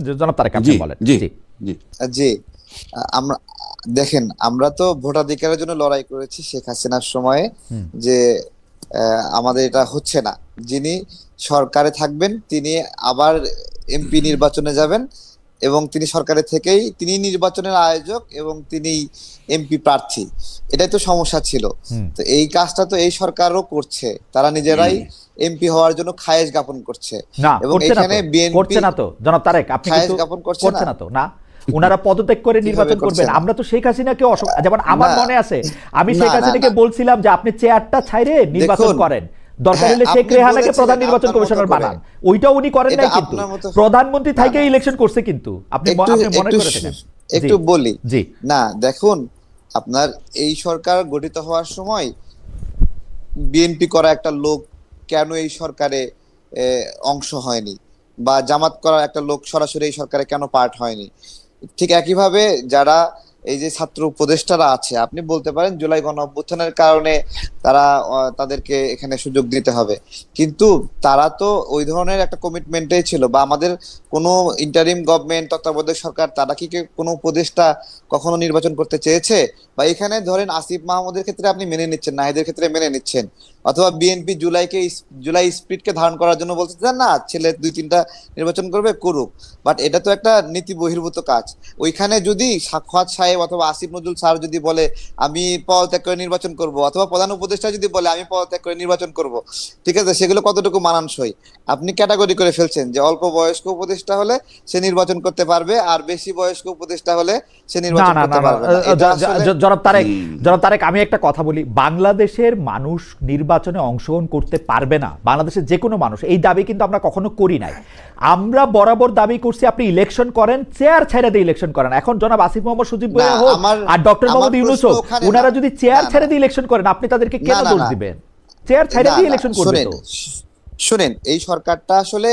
জনাব তারেক আপনি বলেন। জি জি। জি। আমরা দেখেন আমরা তো ভোটাধিকারের জন্য লড়াই করেছি শেখ হাসিনার সময়ে যে আহ, আমাদের এটা হচ্ছে না। যিনি সরকারে থাকবেন তিনি আবার এমপি নির্বাচনে যাবেন। এবং তিনি সরকারের থেকেই তিনি নির্বাচনের আয়োজক এবং তিনি এমপি প্রার্থী। এটাই তো সমস্যা ছিল। তো এই কাজটা তো এই সরকারও করছে। তারা নিজেরাই এমপি হওয়ার জন্য খায়েজ জ্ঞাপন করছে। না এবং এখানে BNP করছে না তো। জনাব তারেক আপনি কিন্তু জ্ঞাপন করছে না? তো। না ওনারা পদত্যাগ করে নির্বাচন করবেন? আমরা তো শেখ হাসিনাকে যেমন আমার মনে আছে আমি শেখ হাসিনাকে বলছিলাম যে আপনি চেয়ারটা ছাইরে নির্বাচন করেন। দরকার হ্যাঁ, হলে শেখ রেহানাকে প্রধান নির্বাচন কমিশনার বানান। ওইটা উনি করেন নাই কিন্তু। প্রধানমন্ত্রী থেকে ইলেকশন করছে কিন্তু। আপনি আপনি মনে করে থাকেন একটু বলি। জি। না দেখুন আপনার এই সরকার গঠিত হওয়ার সময় বিএনপি করা একটা লোক কেন এই সরকারে অংশ হয়নি? বা জামাত করা একটা লোক সরাসরি এই সরকারে কেন পার্ট হয়নি? ঠিক একইভাবে যারা এই যে ছাত্র উপদেষ্টারা আছে, আপনি বলতে পারেন জুলাই গণ অভ্যুত্থানের কারণে তারা তাদেরকে এখানে সুযোগ দিতে হবে। কিন্তু তারা তো ওই ধরনের একটা কমিটমেন্টেই ছিল বা আমাদের কোনো ইন্টারিম গভর্নমেন্ট তত্ত্বাবধায়ক সরকার, তারা কি কোনো উপদেষ্টা কখনো নির্বাচন করতে চেয়েছে? বা এখানে ধরেন আসিফ মাহমুদের ক্ষেত্রে আপনি মেনে নিচ্ছেন, নাহিদের ক্ষেত্রে মেনে নিচ্ছেন। অথবা বিএনপি জুলাইকে জুলাই স্পিডকে ধারণ করার জন্য বলছে যে, না, ছেলে দুই তিনটা নির্বাচন করবে, করুক। বাট এটা তো একটা নীতি বহির্ভূত কাজ। ওইখানে যদি সাক্ষাৎ সাহেব অথবা আসিফ নজরুল স্যার যদি বলে, আমি পদত্যাগ করে নির্বাচন করব, অথবা প্রধান উপদেষ্টা যদি বলে, আমি পদত্যাগ করে নির্বাচন করব, ঠিক আছে, সেগুলো কতটুকু মানানসই? আপনি ক্যাটাগরি করে ফেলছেন যে অল্প বয়স্ক উপদেষ্টা হলে সে নির্বাচন করতে পারবে, আর বেশি বয়স্ক উপদেষ্টা হলে সে নির্বাচন করতে পারবে জনাব তারেক জনাব তারেক আমি একটা কথা বলি। বাংলাদেশের মানুষ নির্বাচনে অংশগ্রহণ করতে পারবে না। বাংলাদেশের যে কোনো মানুষ। এই দাবি কিন্তু আমরা কখনো করি নাই। আমরা বরাবর দাবি করছি আপনি ইলেকশন করেন চেয়ার ছেড়ে দিয়ে ইলেকশন করেন। এখন জনাব আসিফ মোহাম্মদ সুজিব হোক আর ডক্টর মোহাম্মদ ইউনুস হোক ওনারা যদি চেয়ার। ছেড়ে দিয়ে ইলেকশন করেন আপনি তাদেরকে কেন দোষ দিবেন? চেয়ার ছেড়ে দিয়ে ইলেকশন করবে শোনেন, তো? শোনেন এই সরকারটা আসলে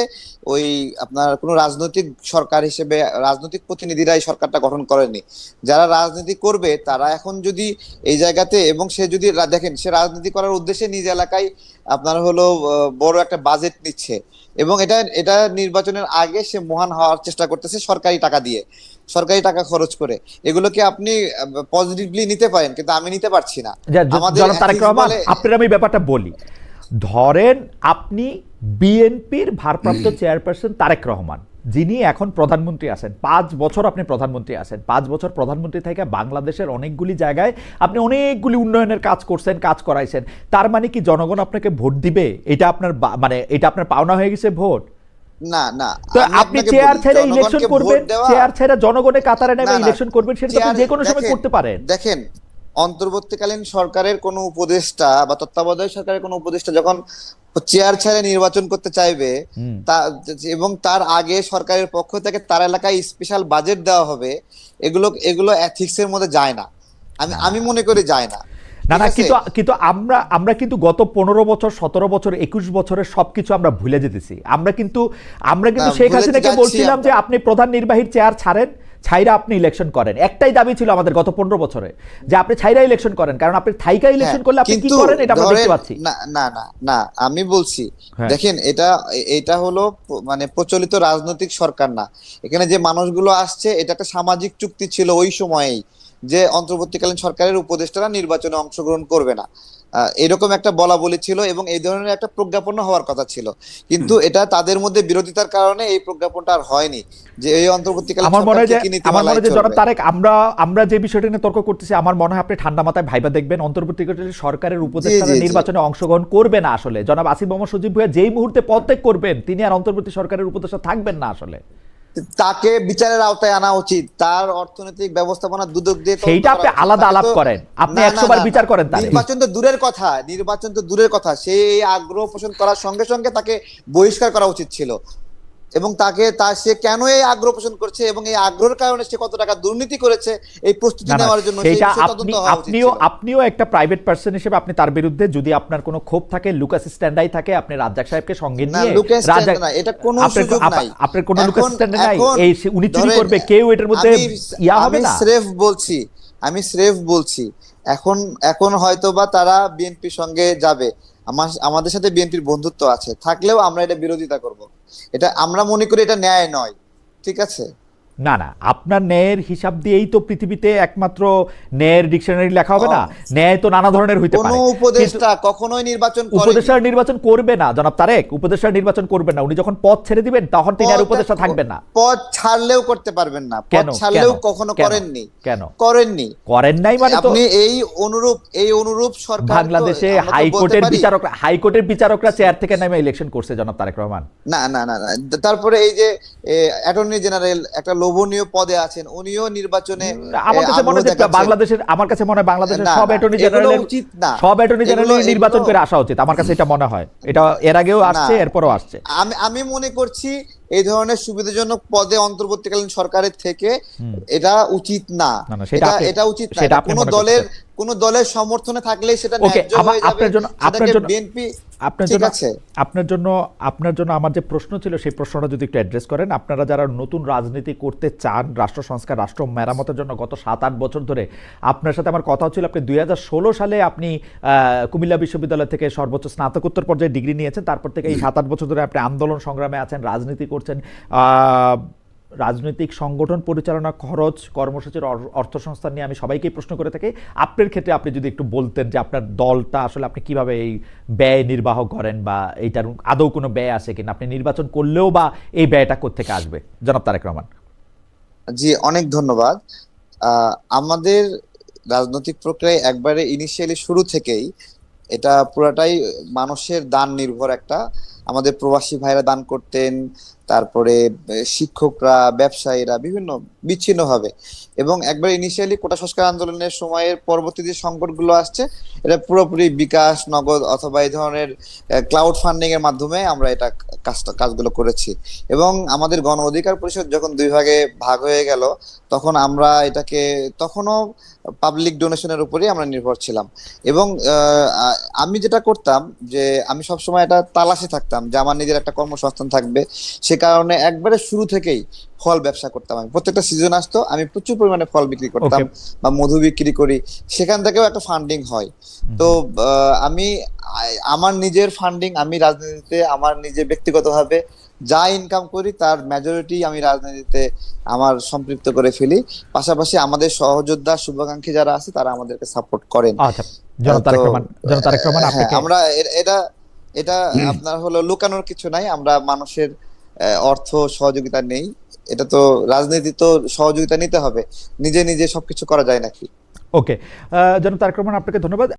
ওই আপনার কোনো রাজনৈতিক সরকার হিসেবে রাজনৈতিক প্রতিনিধিরা এই সরকারটা গঠন করেনি। যারা রাজনীতি করবে তারা এখন যদি এই জায়গাতে এবং সে যদি দেখেন সে রাজনীতি করার উদ্দেশ্যে নিজ এলাকায় আপনার হলো বড় একটা বাজেট নিচ্ছে এবং এটা এটা নির্বাচনের আগে সে মহান হওয়ার চেষ্টা করতেছে সরকারি টাকা দিয়ে সরকারি টাকা খরচ করে। এগুলোকে আপনি পজিটিভলি নিতে পারেন কিন্তু আমি নিতে পারছি না। আমাদের আপনার আমি ব্যাপারটা বলি। ধরেন আপনি বিএনপির ভারপ্রাপ্ত চেয়ারপারসন তারেক রহমান যিনি এখন প্রধানমন্ত্রী আছেন। পাঁচ বছর আপনি প্রধানমন্ত্রী আছেন। পাঁচ বছর প্রধানমন্ত্রী থেকে বাংলাদেশের অনেকগুলি জায়গায় আপনি অনেকগুলি উন্নয়নের কাজ করছেন কাজ করাইছেন। তার মানে কি জনগণ আপনাকে ভোট দিবে? এটা আপনার মানে এটা আপনার পাওনা হয়ে গেছে ভোট? না না তো আপনি চেয়ার ছেড়ে ইলেকশন করবেন চেয়ার ছেড়ে জনগণের কাতারে ইলেকশন করবেন সেটা তো আপনি যে কোনো সময় করতে পারেন। দেখেন অন্তর্বর্তীকালীন সরকারের কোনো উপদেষ্টা বা তত্ত্বাবধায়ক সরকারের কোনো উপদেষ্টা যখন চেয়ার ছেড়ে নির্বাচন করতে চাইবে তা এবং তার আগে সরকারের পক্ষ থেকে তার এলাকায় স্পেশাল বাজেট দেওয়া হবে এগুলো এগুলো এথিক্স এর মধ্যে যায় না। আমি আমি মনে করি যায় না। না না কিন্তু কিন্তু আমরা আমরা কিন্তু গত পনেরো বছর সতেরো বছর একুশ বছরের সবকিছু আমরা ভুলে যেতেছি। আমরা কিন্তু আমরা কিন্তু শেখ হাসিনাকে বলছিলাম যে আপনি প্রধান নির্বাহীর চেয়ার ছাড়েন। ছাইরা আপনি ইলেকশন করেন। একটাই দাবি ছিল আমাদের গত পনেরো বছরে যে আপনি ছাইরা ইলেকশন করেন কারণ আপনি থাইকা ইলেকশন হ্যাঁ, করলে আপনি কি করেন এটা আমরা দেখতে পাচ্ছি। না না না না আমি বলছি হ্যাঁ। দেখেন এটা এটা হলো মানে প্রচলিত রাজনৈতিক সরকার না। এখানে যে মানুষগুলো আসছে এটা একটা সামাজিক চুক্তি ছিল ওই সময়েই যে অন্তর্বর্তীকালীন সরকারের উপদেষ্টারা নির্বাচনে অংশগ্রহণ করবে না। এরকম একটা বলা বলি ছিল এবং এই ধরনের একটা প্রজ্ঞাপন হওয়ার কথা ছিল। কিন্তু এটা তাদের মধ্যে বিরোধিতার কারণে এই প্রজ্ঞাপনটা আর হয়নি যে এই অন্তর্বর্তীকালীন আমার মনে হয় যে আমার মনে হয় যে জনাব তারেক আমরা আমরা যে বিষয়টা নিয়ে তর্ক করতেছি আমার মনে হয় আপনি ঠান্ডা মাথায় ভাইবা দেখবেন অন্তর্বর্তীকালীন সরকারের উপদেষ্টারা জি। নির্বাচনে অংশগ্রহণ করবে না আসলে। জনাব আসিফ মোহাম্মদ সজীব ভুইয়া যেই মুহূর্তে পদত্যাগ করবেন তিনি আর অন্তর্বর্তী সরকারের উপদেষ্টা থাকবেন না আসলে। তাকে বিচারের আওতায় আনা উচিত। তার অর্থনৈতিক ব্যবস্থাপনা দুদক দিয়ে সেইটা আপনি আলাদা আলাপ করেন। আপনি না, না, 100 বার বিচার করেন তাহলে। নির্বাচন তো দূরের কথা নির্বাচন তো দূরের কথা। সেই আগ্রহ পোষণ করার সঙ্গে সঙ্গে তাকে বহিষ্কার করা উচিত ছিল। এবং তাকে তা সে কেন এই আগ্রহ পোষণ করছে এবং এই আগ্রহের কারণে সে কত টাকা দুর্নীতি করেছে এই প্রস্তুতি নেওয়ার জন্য আপনিও আপনিও একটা প্রাইভেট পার্সন হিসেবে আপনি তার বিরুদ্ধে যদি আপনার কোনো ক্ষোভ থাকে লুকাস স্ট্যান্ডাই থাকে আপনি রাজ্জাক সাহেবকে সঙ্গে নিয়ে রাজ্জাক- না, এটা কোনো সুযোগ নাই। আপনার কোনো লুকাস এখন- স্ট্যান্ড নাই। এই উনি চুরি করবে কেউ এটার মধ্যে ইয়া হবে না। আমি স্রেফ বলছি আমি স্রেফ বলছি এখন এখন হয়তোবা তারা বিএনপির সঙ্গে যাবে। আমার আমাদের সাথে বিএনপির বন্ধুত্ব আছে থাকলেও আমরা এটা বিরোধিতা করব। এটা আমরা মনে করি এটা ন্যায় নয় ঠিক আছে? না না আপনার ন্যায়ের হিসাব দিয়েই তো পৃথিবীতে একমাত্র ন্যায়ের ডিকশনারি লেখা হবে না। ন্যায় তো নানা ধরনের হইতে পারে। উপদেষ্টা কখনোই নির্বাচন করে উপদেষ্টার নির্বাচন করবে না জনাব তারেক। উপদেষ্টার নির্বাচন করবে না। উনি যখন পদ ছেড়ে দিবেন তখন তিনি আর উপদেষ্টা থাকবেন না। পদ ছাড়লেও করতে পারবেন না। পদ ছাড়লেও কখনো? করেননি। কেন? করেননি। করেন নাই মানে তো আপনি এই অনুরূপ এই অনুরূপ সরকার বাংলাদেশে হাইকোর্টের বিচারকরা হাইকোর্টের বিচারকরা চেয়ার থেকে নামে ইলেকশন করছে জনাব তারেক রহমান। না না না তারপরে এই যে অ্যাটর্নি জেনারেল একটা লোভনীয় পদে আছেন উনিও নির্বাচনে আমার কাছে মনে হয় বাংলাদেশের আমার কাছে মনে হয় বাংলাদেশের সব অ্যাটর্নি জেনারেল উচিত না। সব অ্যাটর্নি জেনারেল নির্বাচন করে আসা উচিত আমার কাছে এটা মনে হয়। এটা এর আগেও আসছে এরপরও আসছে। আমি আমি মনে করছি এই ধরনের সুবিধাজনক পদে অন্তর্বর্তীকালীন সরকারের থেকে এটা উচিত না। এটা এটা উচিত না। কোনো দলের। কোন দলের সমর্থনে থাকলেই সেটা ন্যায্য হয়ে যাবে। আপনার জন্য- আপনার জন্য- বিএনপি আপনার জন্য আপনার জন্য আপনার জন্য আমার যে প্রশ্ন ছিল সেই প্রশ্নটা যদি একটু অ্যাড্রেস করেন আপনারা যারা নতুন রাজনীতি করতে চান রাষ্ট্র সংস্কার রাষ্ট্র মেরামতের জন্য গত সাত আট বছর ধরে আপনার সাথে আমার কথা ছিল আপনি দুই হাজার ষোলো সালে আপনি আহ, কুমিল্লা বিশ্ববিদ্যালয় থেকে সর্বোচ্চ স্নাতকোত্তর পর্যায়ে ডিগ্রি নিয়েছেন তারপর থেকে এই সাত আট বছর ধরে আপনি আন্দোলন সংগ্রামে আছেন রাজনীতি করছেন। রাজনৈতিক সংগঠন পরিচালনা, খরচ, কর্মসূচির অর- অর্থসংস্থান নিয়ে আমি সবাইকেই প্রশ্ন করে থাকি। আপনার ক্ষেত্রে আপনি যদি একটু বলতেন যে আপনার দলটা আসলে আপনি কীভাবে এই ব্যয় নির্বাহ করেন বা এইটার আদৌ কোনো ব্যয় আছে কিনা? আপনি নির্বাচন করলেও বা এই ব্যয়টা কোত্থেকে আসবে? জনাব তারেক রহমান। জি, অনেক ধন্যবাদ। আমাদের রাজনৈতিক প্রক্রিয়ায় একবারে ইনিশিয়ালি শুরু থেকেই এটা পুরাটাই মানুষের দান নির্ভর একটা। আমাদের প্রবাসী ভাইরা দান করতেন তারপরে শিক্ষকরা, ব্যবসায়ীরা বিভিন্ন বিচ্ছিন্ন ভাবে এবং একবার ইনিশিয়ালি কোটা সংস্কার আন্দোলনের সময়ের পরবর্তী যে সংকটগুলো আসছে, এটা পুরোপুরি বিকাশ, নগদ অথবা এই ধরনের ক্লাউড ফান্ডিং এর মাধ্যমে আমরা এটা কাজটা কাজগুলো করেছি। এবং আমাদের গণ অধিকার পরিষদ যখন দুই ভাগে ভাগ হয়ে গেল, তখন আমরা এটাকে, তখনও পাবলিক ডোনেশনের উপরেই আমরা নির্ভর ছিলাম। এবং আমি যেটা করতাম যে, আমি সবসময় এটা তালাশে থাকতাম যে, আমার নিজের একটা কর্মসংস্থান থাকবে। সে কারণে একবারে শুরু থেকেই ফল ব্যবসা করতাম আমি। প্রত্যেকটা সিজন আসতো আমি প্রচুর পরিমাণে ফল বিক্রি করতাম বা মধু বিক্রি করি। সেখান থেকেও একটা ফান্ডিং হয়। তো আমি আমার নিজের ফান্ডিং আমি রাজনীতিতে আমার নিজে ব্যক্তিগতভাবে যা ইনকাম করি তার মেজরিটি আমি রাজনীতিতে আমার সম্পৃক্ত করে ফেলি। পাশাপাশি আমাদের সহযোদ্ধা শুভাকাঙ্ক্ষী যারা আছে তারা আমাদেরকে সাপোর্ট করেন। আচ্ছা হ্যাঁ, আমরা এটা এটা আপনার হলো লুকানোর কিছু নাই। আমরা মানুষের অর্থ সহযোগিতা নেই। এটা তো রাজনীতি তো সহযোগিতা নিতে হবে। নিজে নিজে সবকিছু করা যায় নাকি? ওকে যেন তার আপনাকে ধন্যবাদ।